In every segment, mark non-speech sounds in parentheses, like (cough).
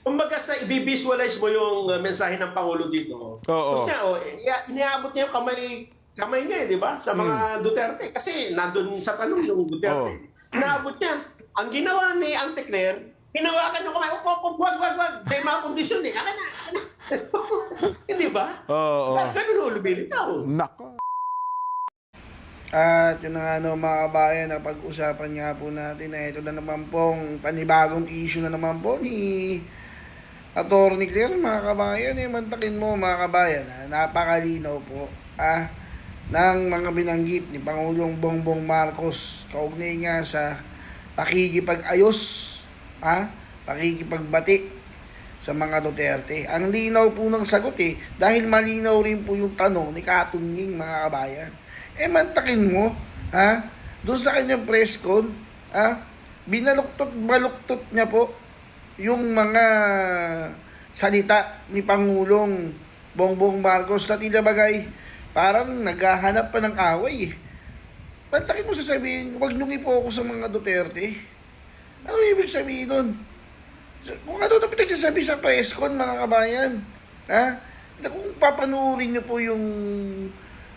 Kumbaga sa i-visualize mo yung uh, mensahe ng Pangulo dito. Oo. Tapos niya, oh, iya- iniabot niya yung kamay, kamay niya, eh, di ba? Sa mga Duterte. Kasi nandun sa tanong yung Duterte. Inaabot niya. Ang ginawa ni Ante Claire, hinawakan yung kamay. Upo, upo, wag, wag, wag. May mga kondisyon eh. Akin na, akin na. (laughs) Hindi ba? Oo. Ganun ulo bilitaw. Nako. At yun na nga no, mga kabayan, napag-usapan nga po natin na ito na naman pong panibagong issue na naman po ni Attorney Claire, mga kabayan. Eh, mantakin mo mga kabayan, ha? napakalinaw po ah, ng mga binanggit ni Pangulong Bongbong Marcos kaugnay nga sa pakikipag-ayos, ha? pakikipagbati sa mga Duterte. Ang linaw po ng sagot eh, dahil malinaw rin po yung tanong ni Katunying mga kabayan. Eh mantakin mo, ha? Doon sa kanyang press con, ha? Binaluktot, baluktot niya po yung mga salita ni Pangulong Bongbong Marcos na tila bagay parang naghahanap pa ng away eh. Mantakin mo sasabihin, huwag niyong ipokus sa mga Duterte. Ano ibig sabihin nun? Kung ano na pinagsasabi sa press con, mga kabayan, ha? Kung papanoorin niyo po yung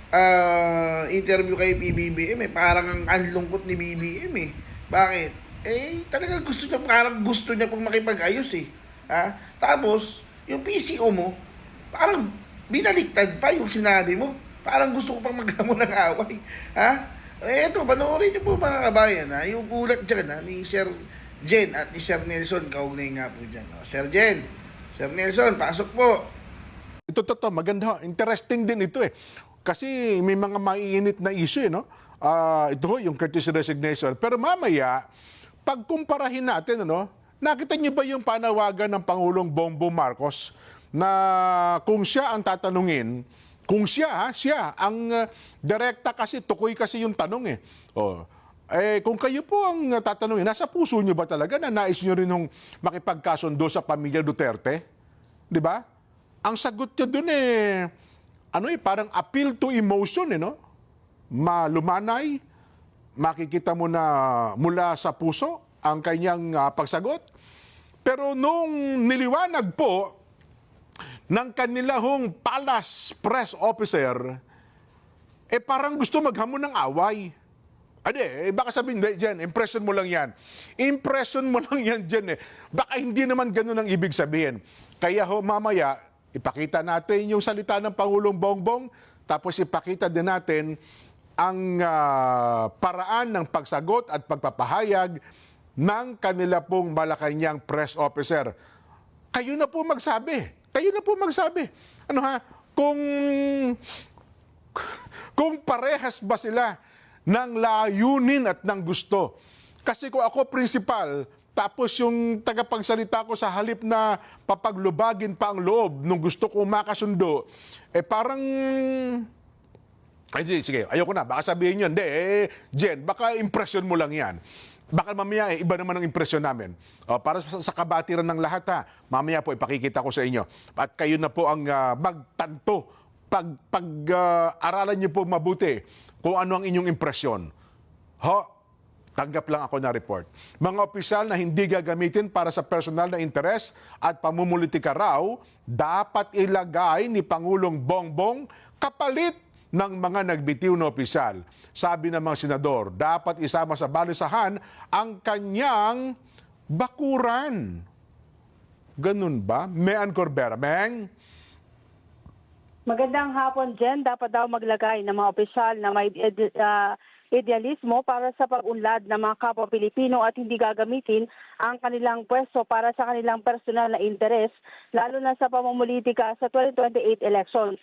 ah, interview kay PBBM, eh, parang ang anlungkot ni BBM eh. Bakit? Eh, talagang gusto niya, parang gusto niya pong makipag-ayos eh. Ha? Tapos, yung PCO mo, parang binaliktad pa yung sinabi mo. Parang gusto ko pang maghamon ng away. Ha? Eh, eto, panoorin niyo po mga kabayan, ha? Yung ulat dyan, ha? Ni Sir Jen at ni Sir Nelson, kaugnay nga po dyan. No? Sir Jen, Sir Nelson, pasok po. Ito, to, to, maganda. Interesting din ito eh. Kasi may mga maiinit na issue, eh, no? Ah, ito ho, yung courtesy resignation. Pero mamaya, pagkumparahin natin, ano, nakita niyo ba yung panawagan ng Pangulong Bongbong Marcos na kung siya ang tatanungin, kung siya, ha, siya, ang uh, direkta kasi, tukoy kasi yung tanong eh. Oh, eh, kung kayo po ang tatanungin, nasa puso niyo ba talaga na nais niyo rin nung makipagkasundo sa pamilya Duterte? Di ba? Ang sagot niya dun eh, ano eh, parang appeal to emotion eh, no? Malumanay, makikita mo na mula sa puso ang kanyang ah, pagsagot. Pero nung niliwanag po ng kanila hong palace press officer, eh parang gusto maghamon ng away. Ade, eh, baka sabihin, "Hindi, impression mo lang yan. Impression mo (laughs) lang yan, Jen. Eh. Baka hindi naman ganun ang ibig sabihin. Kaya ho, mamaya, ipakita natin yung salita ng Pangulong Bongbong, tapos ipakita din natin ang ah, paraan ng pagsagot at pagpapahayag ng kanila pong Malacanang press officer. Kayo na po magsabi. Kayo na po magsabi. Ano ha? Kung kung parehas ba sila ng layunin at ng gusto. Kasi kung ako principal, tapos yung tagapagsalita ko sa halip na papaglubagin pa ang loob nung gusto ko makasundo, eh parang ay, di, sige, ayoko na. Baka sabihin nyo, hindi, eh, Jen, baka impression mo lang yan. Baka mamaya, eh, iba naman ang impression namin. O, para sa, sa kabatiran ng lahat, ha, mamaya po ipakikita ko sa inyo. At kayo na po ang ah, magtanto, pag, pag ah, aralan nyo po mabuti kung ano ang inyong impresyon. Ho, tanggap lang ako na report. Mga opisyal na hindi gagamitin para sa personal na interes at pamumulitika raw, dapat ilagay ni Pangulong Bongbong kapalit ng mga nagbitiw na opisyal. Sabi ng mga senador, dapat isama sa balisahan ang kanyang bakuran. Ganun ba? Mean Corbera, Meng? Magandang hapon, Jen. Dapat daw maglagay ng mga opisyal na may ah, idealismo para sa pag-unlad ng mga kapwa Pilipino at hindi gagamitin ang kanilang pwesto para sa kanilang personal na interes, lalo na sa pamumulitika sa 2028 elections.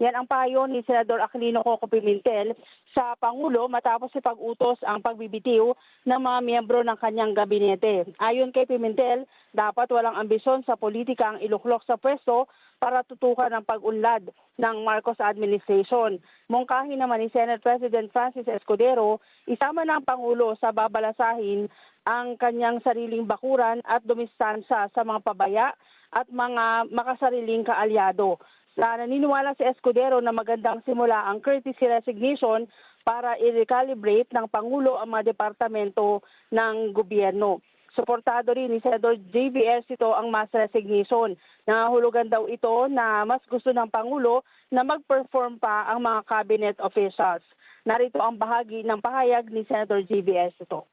Yan ang payo ni Senador Aquilino Coco Pimentel sa Pangulo matapos ipag-utos ang pagbibitiw ng mga miyembro ng kanyang gabinete. Ayon kay Pimentel, dapat walang ambisyon sa politika ang iluklok sa pwesto para tutukan ang pag-unlad ng Marcos administration. Mungkahin naman ni Senate President Francis Escudero, isama ng Pangulo sa babalasahin ang kanyang sariling bakuran at dumistansa sa mga pabaya at mga makasariling kaalyado. Na naniniwala si Escudero na magandang simula ang courtesy resignation para i-recalibrate ng Pangulo ang mga departamento ng gobyerno. Suportado rin ni Senador JVS ito ang mass resignation. Nangahulugan daw ito na mas gusto ng Pangulo na mag-perform pa ang mga cabinet officials. Narito ang bahagi ng pahayag ni Senator JVS ito.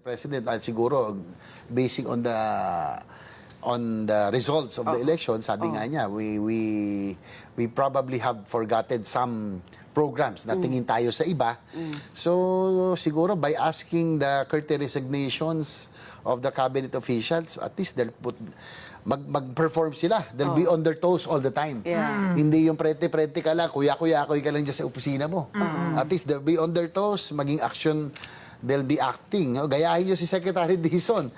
President at siguro basing on the on the results of the election sabi nga niya we we we probably have forgotten some programs na tingin tayo sa iba. So siguro by asking the courtesy resignations of the cabinet officials at least they'll put mag mag-perform sila. They'll be on their toes all the time. Yeah. hindi yung prete-prete ka lang kuya-kuya ako ka lang dyan sa opisina mo. At least they'll be on their toes maging action they'll be acting. Oh, gayahin nyo si Secretary Dizon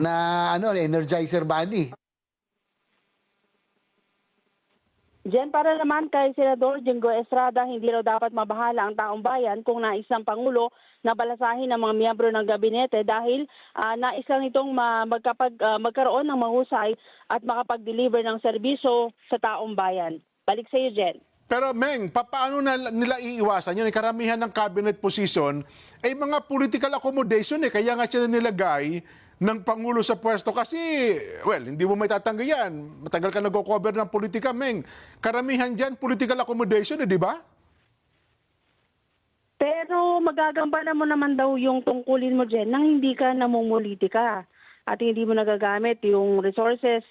na ano, Energizer Bunny. Diyan para naman kay Senador Jingo Estrada, hindi raw dapat mabahala ang taong bayan kung nais ng Pangulo na balasahin ng mga miyembro ng gabinete dahil ah, nais lang itong ma- magkapag, ah, magkaroon ng mahusay at makapag-deliver ng serbisyo sa taong bayan. Balik sa iyo, Jen. Pero Meng, pa- paano na nila iiwasan yun? Eh, Karamihan ng cabinet position ay mga political accommodation eh. Kaya nga siya nilagay ng Pangulo sa pwesto kasi, well, hindi mo may tatanggi yan. Matagal ka nag-cover ng politika, Meng. Karamihan dyan, political accommodation eh, di ba? Pero magagampanan mo naman daw yung tungkulin mo, Jen, nang hindi ka namumulitika at hindi mo nagagamit yung resources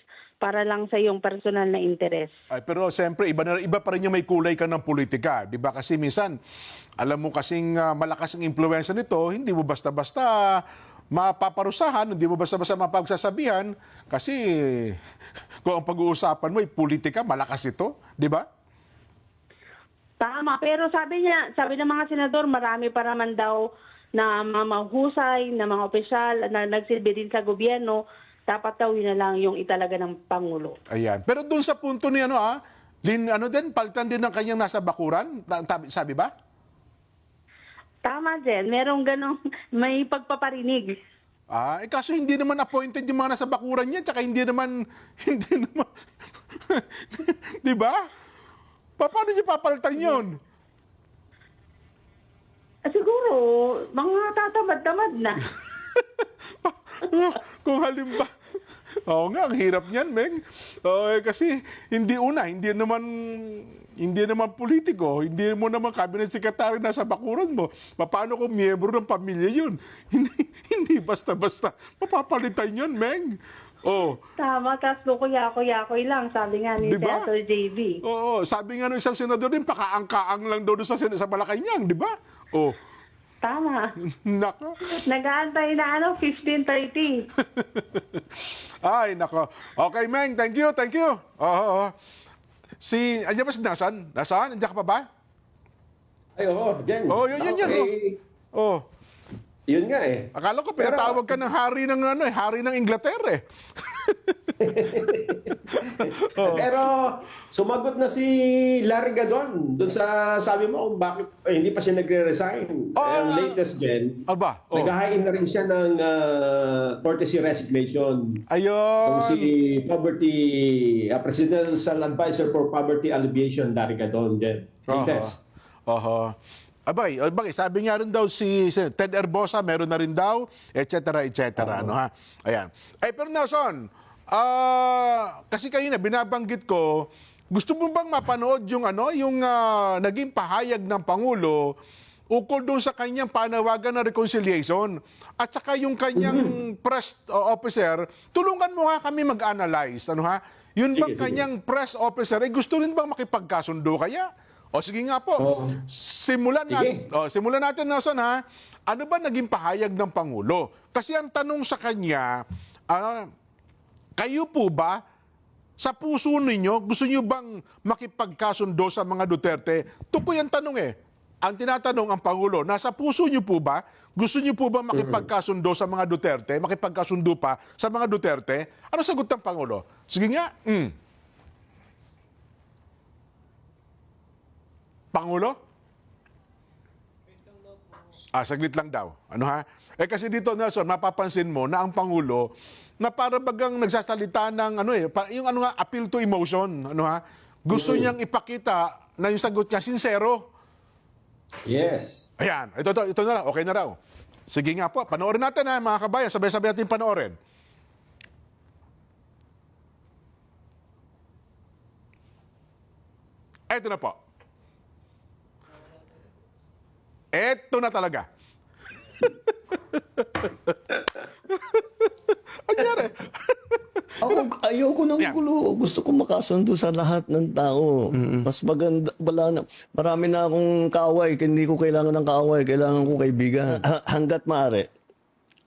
para lang sa iyong personal na interes. Ay, pero siyempre, iba, na, iba pa rin yung may kulay ka ng politika. Di ba? Kasi minsan, alam mo kasing ah, malakas ang impluensya nito, hindi mo basta-basta mapaparusahan, hindi mo basta-basta mapagsasabihan, kasi (laughs) kung ang pag-uusapan mo ay politika, malakas ito. Di ba? Tama, pero sabi niya, sabi ng mga senador, marami pa naman daw na mga mahusay, na mga opisyal na nagsilbi din sa gobyerno, dapat daw yun na lang yung italaga ng Pangulo. Ayan. Pero doon sa punto ni ano ah, din, ano din, palitan din ng kanyang nasa bakuran, tabi- sabi ba? Tama, Jen. Merong ganong, (laughs) may pagpaparinig. Ah, eh kaso hindi naman appointed yung mga nasa bakuran niya, tsaka hindi naman, (laughs) hindi naman, (laughs) di ba? Pa- Paano niya papalitan yun? Siguro, mga tatamad-tamad na. Kung halimbawa, Oo nga, ang hirap niyan, Meng. Oo, eh, kasi hindi una, hindi naman hindi naman politiko, hindi mo naman cabinet secretary nasa bakuran mo. Paano kung miyembro ng pamilya yun? (laughs) Hindi, hindi basta-basta. Mapapalitan yun, Meng. Oh, Tama, kaso kuya-kuya-kuy lang, sabi nga ni Di ba? Senator JV. oo, sabi nga ng isang senador din, pakaang-kaang lang daw doon sa, sa Malacanang, di ba? Oh, Tama. (laughs) nako. Nag-aantay na ano, 15.30. (laughs) Ay, nako. Okay, Meng, thank you, thank you. Oo, oo. Si, andiyan ba si Nasan? Nasan? Andiyan ka pa ba? Ay, oo, Jen. Oo, yun, yun, yun, oh. eh, Oh, Yun nga eh. akala ko pinatawag ka ng hari ng ano eh, hari ng Inglaterra eh. (laughs) Oh. Pero sumagot na si Larry Gadon doon sa sabi mo kung bakit eh, hindi pa siya nagre-resign. Oh, Ang ah. latest gen, Aba, oh. naghahain na rin siya ng ah, courtesy resignation. Kung Ayun. si Poverty, uh, Presidential Advisor for Poverty Alleviation, Larry Gadon, Jen. Latest. Oho. Abay, abay, sabi nga rin daw si, si Ted Erbosa, meron na rin daw, et cetera, et cetera, ano ha? Ayan. Ay, pero Nelson, ah, kasi kayo na, binabanggit ko, gusto mo bang mapanood yung ano, yung ah, naging pahayag ng Pangulo ukol doon sa kanyang panawagan na reconciliation at saka yung kanyang press uh, officer, tulungan mo nga kami mag-analyze, ano ha? Yun bang Sige, sige. kanyang press officer, eh gusto rin bang makipagkasundo kaya? O sige nga po. Oo. Simulan Sige. natin. Oh, simulan natin Nelson ha. Ano ba naging pahayag ng pangulo? Kasi ang tanong sa kanya, ano, kayo po ba sa puso ninyo, gusto niyo bang makipagkasundo sa mga Duterte? Tukoy ang tanong eh. Ang tinatanong ang Pangulo, nasa puso niyo po ba? Gusto niyo po ba makipagkasundo sa mga Duterte? Makipagkasundo pa sa mga Duterte? Ano sagot ng Pangulo? Sige nga. Mm. Pangulo? Ah, saglit lang daw. Ano ha? Eh kasi dito Nelson, mapapansin mo na ang pangulo na para bagang nagsasalita ng ano eh, yung ano nga appeal to emotion, ano ha? Gusto niyang ipakita na yung sagot niya sincero. Yes. Ayan, ito, ito, ito na raw, okay na raw. Sige nga po, panoorin natin ha, mga kabayan. Sabay-sabay natin panoorin. Eto na po. Eto na talaga. (laughs) Anyari? (laughs) Ako, ayoko ng Yan. gulo. Gusto ko makasundo sa lahat ng tao. Mas maganda, wala na. Marami na akong kaaway. Hindi ko kailangan ng kaaway. Kailangan ko kaibigan. Ha- hanggat maaari,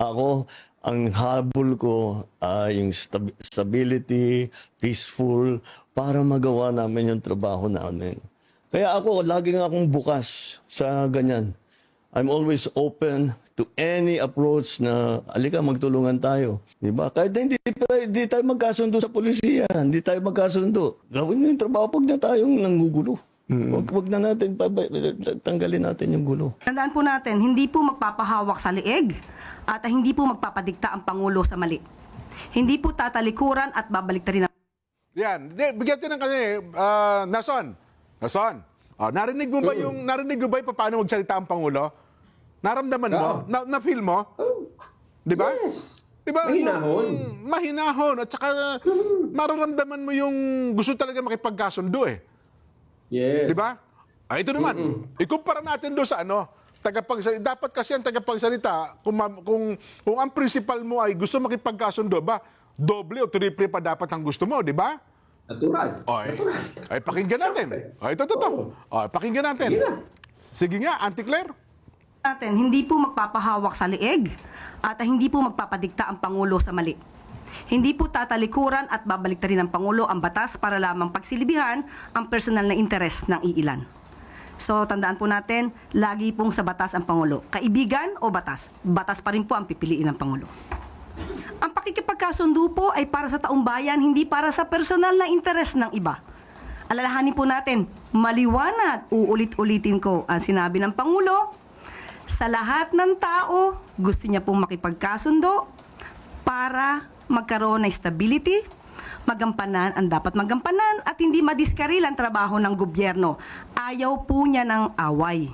ako, ang habol ko ay yung stab- stability, peaceful, para magawa namin yung trabaho namin. Kaya ako, lagi nga akong bukas sa ganyan. I'm always open to any approach na alika magtulungan tayo. Di ba? Kahit na hindi, hindi tayo magkasundo sa polisiya, hindi tayo magkasundo. Gawin yung trabaho pag na tayong nangugulo. Wag, wag na natin, tanggalin natin yung gulo. Tandaan po natin, hindi po magpapahawak sa liig at hindi po magpapadikta ang Pangulo sa mali. Hindi po tatalikuran at babaliktarin ang Yan. Di, bigyan natin ng kasi, ah, Nason. Nason. Ah, narinig mo ba yung, narinig mo ba yung paano magsalita ang Pangulo? Naramdaman mo? Oo. Na, na-feel mo? Di ba? Yes. Di ba? Mahinahon. Yung mahinahon. At saka, mararamdaman mo yung gusto talaga makipagkasundo eh. Yes. Di ba? Ah, ito naman. Ikumpara natin doon sa ano, tagapagsalita. Dapat kasi ang tagapagsalita, kung, kung, kung ang principal mo ay gusto makipagkasundo, ba, doble o triple pa dapat ang gusto mo, di ba? Natural. Ay, ay pakinggan natin. Ay, ito, ito, ito. Ay, pakinggan natin. Sige na. Sige nga, Auntie Claire. natin, hindi po magpapahawak sa liig at hindi po magpapadikta ang Pangulo sa mali. Hindi po tatalikuran at babaliktarin ng Pangulo ang batas para lamang pagsilibihan ang personal na interes ng iilan. So, tandaan po natin, lagi pong sa batas ang Pangulo. Kaibigan o batas? Batas pa rin po ang pipiliin ng Pangulo. Ang pakikipagkasundo po ay para sa taong bayan, hindi para sa personal na interes ng iba. Alalahanin po natin, maliwanag, uulit-ulitin ko ang sinabi ng Pangulo, sa lahat ng tao, gusto niya pong makipagkasundo para magkaroon ng stability, magampanan ang dapat magampanan at hindi madiskaril ang trabaho ng gobyerno. Ayaw po niya ng away.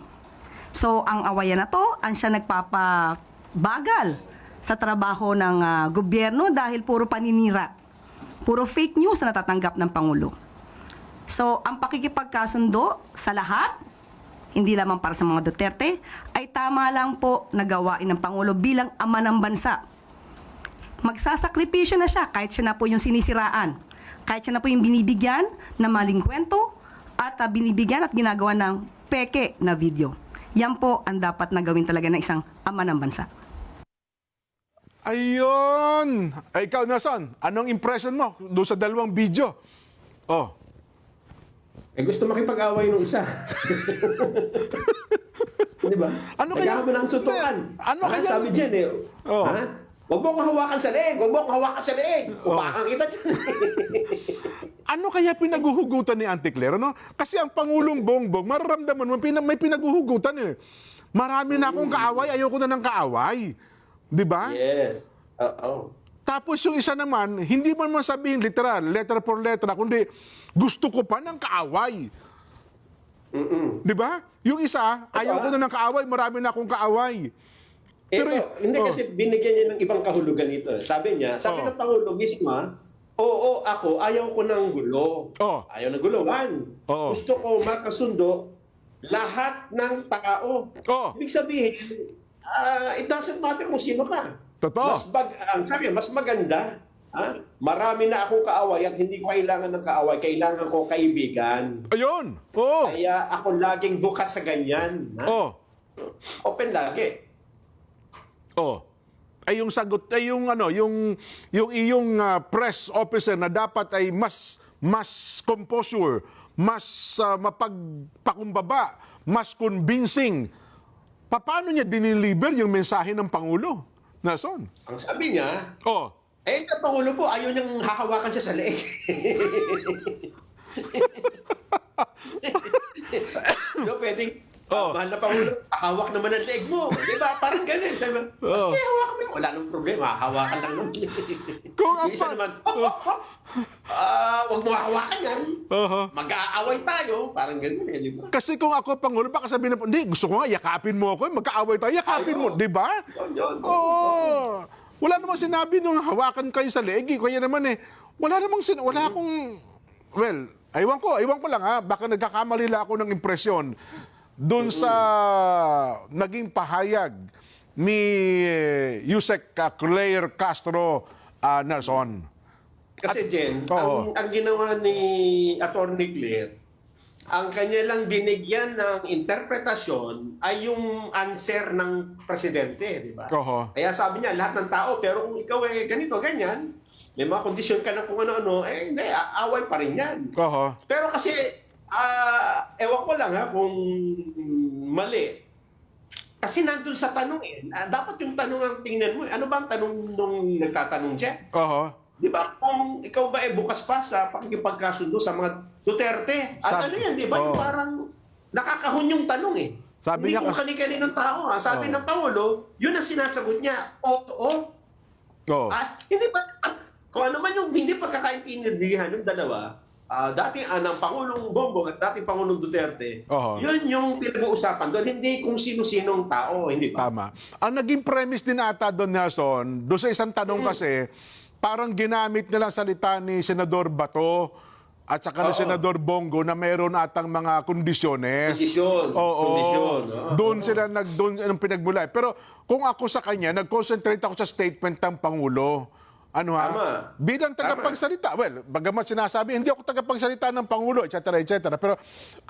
So, ang awayan na to, ang siya nagpapabagal sa trabaho ng ah, gobyerno dahil puro paninira. Puro fake news na natatanggap ng Pangulo. So, ang pakikipagkasundo sa lahat, hindi lamang para sa mga Duterte, ay tama lang po na gawain ng Pangulo bilang ama ng bansa. Magsasakripisyo na siya kahit siya na po yung sinisiraan. Kahit siya na po yung binibigyan ng maling kwento at ah, binibigyan at ginagawa ng peke na video. Yan po ang dapat na gawin talaga ng isang ama ng bansa. Ayun! Ay, ikaw, Nason, anong impression mo doon sa dalawang video? Oh, Eh, gusto makipag-away nung isa. (laughs) Di ba? Ano kaya- Kailangan mo ng suntukan. Ano Ah, kaya- Sabi dyan eh. Oh. Ha? Huwag mo hawakan sa leeg. Huwag mo hawakan sa leeg. Upakan kita dyan. (laughs) ano kaya pinaguhugutan ni Auntie Claire? Ano? Kasi ang Pangulong Bongbong, mararamdaman mo, may pinaguhugutan eh. Marami na akong kaaway, ayoko na ng kaaway. Di ba? yes. Oo. Tapos yung isa naman, hindi man man sabihin literal, letter for letter, kundi gusto ko pa ng kaaway. Di ba? Yung isa, ayaw ko na ng kaaway, marami na akong kaaway. Pero- Ito, hindi oh. kasi binigyan niya ng ibang kahulugan ito. Sabi niya, sabi Oh. ng Pangulo, mismo oo, ako, ayaw ko ng gulo. Oh. Ayaw ng guluhan. Oo. Gusto ko makasundo lahat ng tao. Oh. Ibig sabihin, ah, it doesn't matter kung sino ka. Totoo. Mas bag, ang sabi, mas maganda. Ha? Marami na akong kaaway at hindi ko kailangan ng kaaway. Kailangan ko kaibigan. Ayun. Oo. Kaya ako laging bukas sa ganyan. Ha? Oo. Open lagi. Oh. Ay yung sagot ay yung ano, yung yung iyong ah, press officer na dapat ay mas mas composure, mas ah, mapagpakumbaba, mas convincing. Paano niya diniliver yung mensahe ng pangulo? Nason. Ang sabi niya, Oh. Eh, yung Pangulo po, ayaw niyang hahawakan siya sa leeg. (laughs) no, pwedeng, Oo. mahal na Pangulo, hawak naman ang leeg mo. Di ba? Parang ganun. Sabi Oo. sige, hawakan mo. Wala nang problema. Hawakan lang naman. Kung ang isa pa- naman, "Oh, oh, oh, ah, wag mo hawakan yan. Oho. Mag-aaway tayo. Parang ganun eh, di ba? Kasi kung ako Pangulo, baka sabihin na, hindi, gusto ko nga, yakapin mo ako, magkaaway tayo, yakapin mo, di ba? Yun, yun. Oo. Wala namang sinabi nung hawakan kayo sa leeg. eh. Kaya naman eh, wala namang sin wala akong, well, aywan ko, aywan ko lang ha, baka nagkakamali lang ako ng impresyon doon sa naging pahayag ni eh, Yusek uh, Claire Castro ah, Nelson. Kasi Jen, Oo. ang, ang ginawa ni Attorney Claire, ang kanya lang binigyan ng interpretasyon ay yung answer ng presidente, di ba? Oo. Kaya sabi niya, lahat ng tao, pero kung ikaw eh ganito, ganyan, may mga kondisyon ka na kung ano-ano, eh hindi, away pa rin yan. Oho. Pero kasi, ah, ewan ko lang ha, kung mali. Kasi nandun sa tanong eh, ah, dapat yung tanong ang tingnan mo. eh. Ano ba ang tanong nung nagtatanong siya? Oho. Di ba? Kung ikaw ba eh bukas pa sa pakikipagkasundo sa mga Duterte, at Sabi- ano yan, di ba? Yung Oo. parang nakakahon yung tanong eh. Sabi Hindi niya kung kas- kani-kaninong tao. Ha? Sabi Oo. ng Pangulo, yun ang sinasagot niya. Oo, oo. Oo. Ah, hindi ba, ah, kung ano man yung hindi pagkakaintindihan ng dalawa, dati ah, ng Pangulong Bongbong at dati Pangulong Duterte, Oo. yun yung pinag-uusapan doon. Hindi kung sino-sinong tao, hindi ba? Tama. Ang naging premise din ata doon, Nelson, doon sa isang tanong kasi, parang ginamit nila salita ni Senador Bato at saka ni. Senador Bongo na meron atang mga kondisyones. Kondisyon. Oo. Kondisyon. Oo. Doon sila nag doon anong pinagmula. Pero kung ako sa kanya, nag-concentrate ako sa statement ng Pangulo. Ano ha? Tama. Bilang tagapagsalita, well, bagamat sinasabi, hindi ako tagapagsalita ng Pangulo, etc. etc. Pero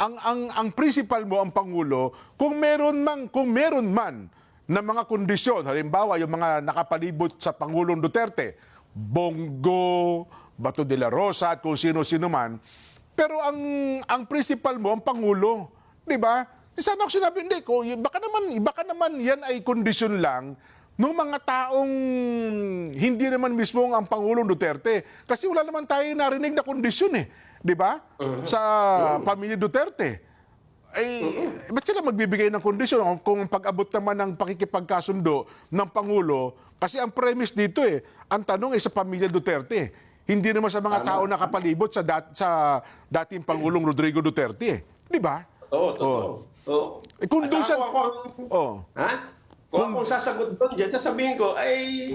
ang ang ang principal mo ang Pangulo, kung meron man kung meron man na mga kondisyon, halimbawa yung mga nakapalibot sa Pangulong Duterte, Bongo, Bato de la Rosa at kung sino-sino man. Pero ang ang principal mo ang Pangulo, 'di ba? Sana ako sinabi, hindi ko, baka naman, baka naman yan ay kondisyon lang ng mga taong hindi naman mismo ang Pangulong Duterte. Kasi wala naman tayo narinig na kondisyon eh. Di ba? Sa pamilya Duterte. Eh, ba't sila magbibigay ng kondisyon kung pag-abot naman ng pakikipagkasundo ng Pangulo? Kasi ang premise dito eh, ang tanong ay sa pamilya Duterte. Hindi naman sa mga tao nakapalibot sa, dat- sa dating Pangulong Rodrigo Duterte. eh. Di ba? Oo, totoo. Oo. Eh, kung doon sa- ako, ako, Oh. Ha? Kung akong sasagot doon dyan, sabihin ko, ay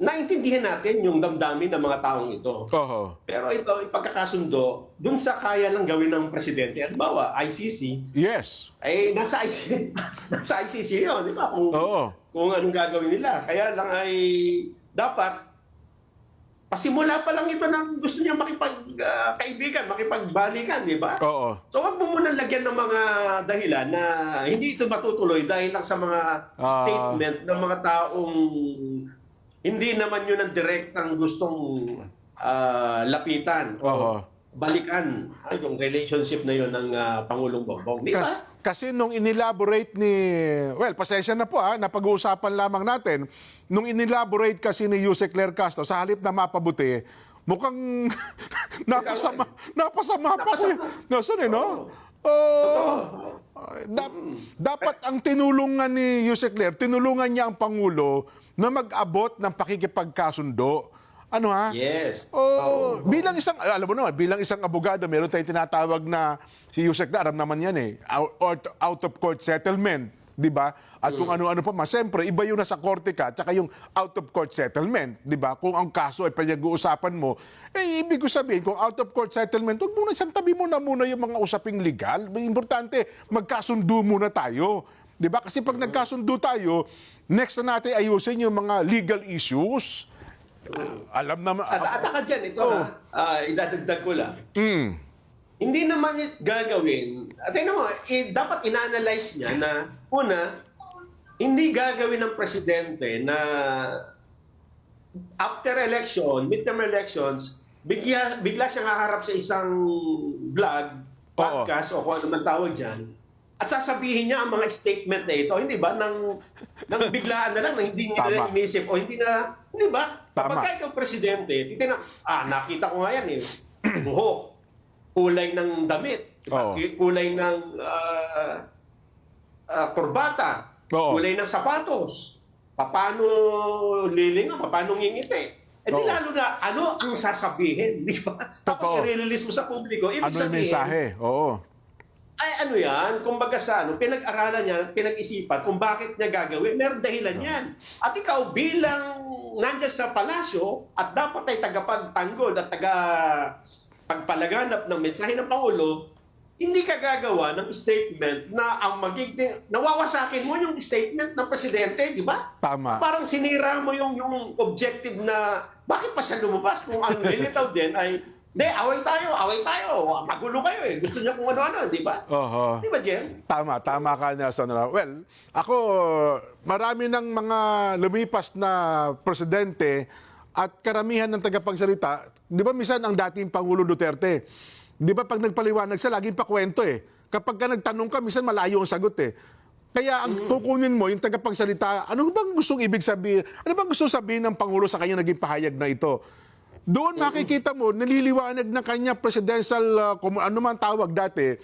naintindihan natin yung damdamin ng mga taong ito. Oho. Pero ito, ipagkakasundo, dun sa kaya lang gawin ng presidente, at bawa, ICC, Yes. ay nasa ICC, (laughs) nasa ICC yun, di ba? Kung, Oo. kung anong gagawin nila. Kaya lang ay dapat, pasimula pa lang ito ng gusto niya makipagkaibigan, makipagbalikan, di ba? Oo. So wag mo muna lagyan ng mga dahilan na hindi ito matutuloy dahil lang sa mga Ah. statement ng mga taong hindi naman yun ang direct ang gustong ah, lapitan Oo. Balikan ay, yung relationship na yun ng ah, Pangulong Bongbong. Di ba? Kas- kasi nung inelaborate ni, well, pasensya na po ha, napag-uusapan lamang natin, nung inelaborate kasi ni Yusek Claire Castro, sa halip na mapabuti, mukhang (laughs) napasama, napasama pa. Nasaan eh, no? Oh, dap- dapat ang tinulungan ni Yusek Claire, tinulungan niya ang Pangulo na mag-abot ng pakikipagkasundo. Ano ha? Yes. Oh, bilang isang alam mo naman, bilang isang abogado, meron tayong tinatawag na si Yusek na alam naman yan eh, out, out- of court settlement, 'di ba? At kung ano-ano pa, mas siyempre iba yung nasa korte ka, tsaka yung out of court settlement, 'di ba? Kung ang kaso ay pinag-uusapan mo, eh ibig ko sabihin kung out of court settlement, huwag muna isang tabi mo na muna yung mga usaping legal. Importante, magkasundo muna tayo. 'Di ba? Kasi pag nagkasundo tayo, next na natin ayusin yung mga legal issues. Alam naman. At, ataka dyan, ito ha, ah, idadagdag ko lang. Mm. Hindi naman gagawin. At tingnan mo, eh, dapat ina-analyze niya na, una, hindi gagawin ng presidente na after election, midterm elections, bigla, bigla siyang haharap sa isang vlog, podcast, o kung ano man tawag dyan, at sasabihin niya ang mga statement na ito, hindi ba, nang, nang biglaan na lang, na hindi na inisip, o hindi na, hindi ba? Tama. Kapag ikaw presidente, titignan, ah, nakita ko nga yan eh, (clears throat) buhok, kulay ng damit, diba? Oo. kulay ng ah, ah, kurbata, Oo. kulay ng sapatos, paano lilingon, paano ngingiti. Eh di Oo. lalo na, ano ang sasabihin, di ba? Tapos Totoo. i-release mo sa publiko, ibig Ano yung sabihin, mensahe? Oo. Ay ano yan, kumbaga sa ano, pinag-aralan niya, pinag-isipan kung bakit niya gagawin, meron dahilan yan. At ikaw bilang nandyan sa palasyo at dapat ay tagapagtanggol at taga pagpalaganap ng mensahe ng Pangulo, hindi ka gagawa ng statement na ang magiging, nawawasakin mo yung statement ng Presidente, di ba? Tama. Parang sinira mo yung, yung objective na bakit pa siya lumabas kung ang lilitaw din ay hindi, away tayo, away tayo. Magulo kayo eh. Gusto niya kung ano-ano, di ba? Oho. Di ba, Jen? Tama, tama ka Nelson. Well, ako, marami ng mga lumipas na presidente at karamihan ng tagapagsalita, di ba minsan ang dating Pangulo Duterte, di ba pag nagpaliwanag siya, laging pakwento eh. Kapag ka nagtanong ka, minsan malayo ang sagot eh. Kaya ang tukunin mo, yung tagapagsalita, ano bang gustong ibig sabihin? Ano bang gusto sabihin ng Pangulo sa kanya naging pahayag na ito? Doon makikita mo, naliliwanag ng kanya presidential, uh, kung ano man tawag dati,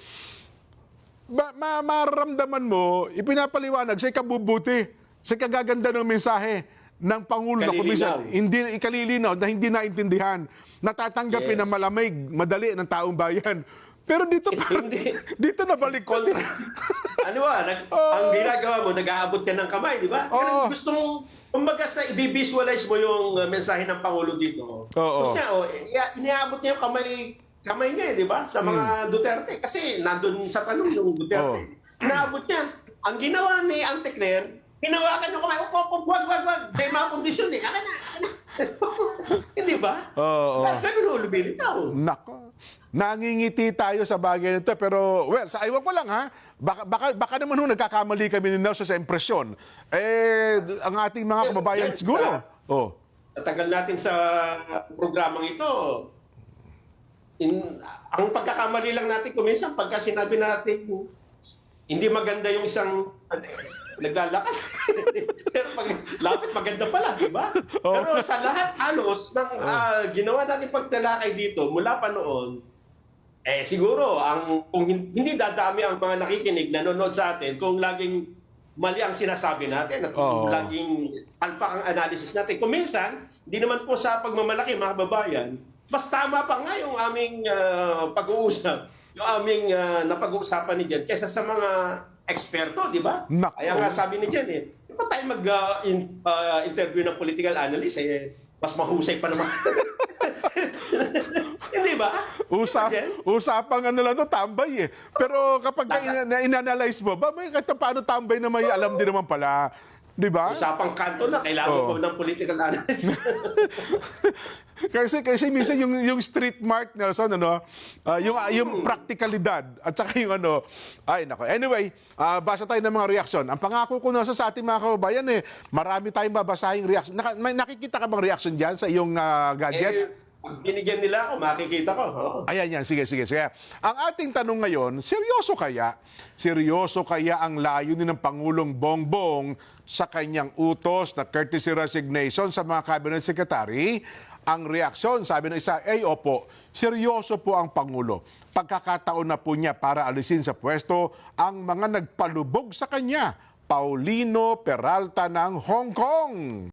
ma- ma- mararamdaman mo, ipinapaliwanag sa ikabubuti, sa kagaganda ng mensahe ng Pangulo na Kalilinaw. hindi ikalilinaw, na hindi naintindihan, natatanggapin Yes. ng malamig, madali ng taong bayan. Pero dito pa, Hindi. (laughs) dito nabalik ko. Kontra. ano ba? Nag, (laughs) ang ginagawa mo, nag-aabot ka ng kamay, di ba? Ganun, Gusto mong, kumbaga sa i-visualize mo yung uh, mensahe ng Pangulo dito. Oo. Gusto niya, oh, iniabot niya yung kamay, kamay niya, eh, di ba? Sa mga Duterte. Kasi nandun sa tanong yung Duterte. Hmm. Oo. Inaabot niya. Ang ginawa ni Ante Claire, hinawakan yung kamay, upo, upo, wag, wag, wag. May mga kondisyon eh. Akin na, akin na. (laughs) Hindi ba? Oo. Ganun ho, lumilitaw. Nako. Nangingiti tayo sa bagay nito pero well, sa iwan ko lang ha. Baka baka, baka naman ho nagkakamali kami ni Nelson sa impresyon. Eh ang ating mga kababayan Yan, siguro. sa- Oh. Sa tagal natin sa programang ito, in, ang pagkakamali lang natin kuminsan pagka sinabi natin hindi maganda yung isang ano, naglalakad. (laughs) Pero pag lapit maganda pala, di ba? Pero sa lahat halos ng ah, ginawa natin pagtalakay dito mula pa noon, eh siguro ang kung hin- hindi dadami ang mga nakikinig nanonood sa atin kung laging mali ang sinasabi natin at kung Oo. laging palpak ang analysis natin. Kung minsan, hindi naman po sa pagmamalaki mga kababayan, mas tama pa nga yung aming ah, pag-uusap, yung aming ah, napag-uusapan ni Jen kaysa sa mga eksperto, di ba? Nako. Kaya nga sabi ni Jen eh, di ba tayo mag-interview ng political analyst eh, mas mahusay pa naman. (laughs) Hindi ba? Usa, Jen? usapang ano lang to, tambay eh. Pero kapag Nasa- ina-analyze mo, ba, may kahit paano tambay na may alam din naman pala. Di ba? Usapang kanto na, kailangan Oo. ko ng political analyst. (laughs) kasi kasi minsan yung yung street mark Nelson ano, ah, yung ah, yung practicalidad at saka yung ano, ay nako. Anyway, ah, basa tayo ng mga reaksyon. Ang pangako ko Nelson sa ating mga kababayan eh, marami tayong babasahing reaction. Naka, may nakikita ka bang reaction diyan sa iyong ah, gadget? eh, binigyan nila ako, makikita ko. Oo. Ayan yan, sige, sige, sige. Ang ating tanong ngayon, seryoso kaya? Seryoso kaya ang layunin ng Pangulong Bongbong sa kanyang utos na courtesy resignation sa mga cabinet secretary? Ang reaksyon, sabi ng isa, ay opo, seryoso po ang Pangulo. Pagkakataon na po niya para alisin sa pwesto ang mga nagpalubog sa kanya, Paulino Peralta ng Hong Kong.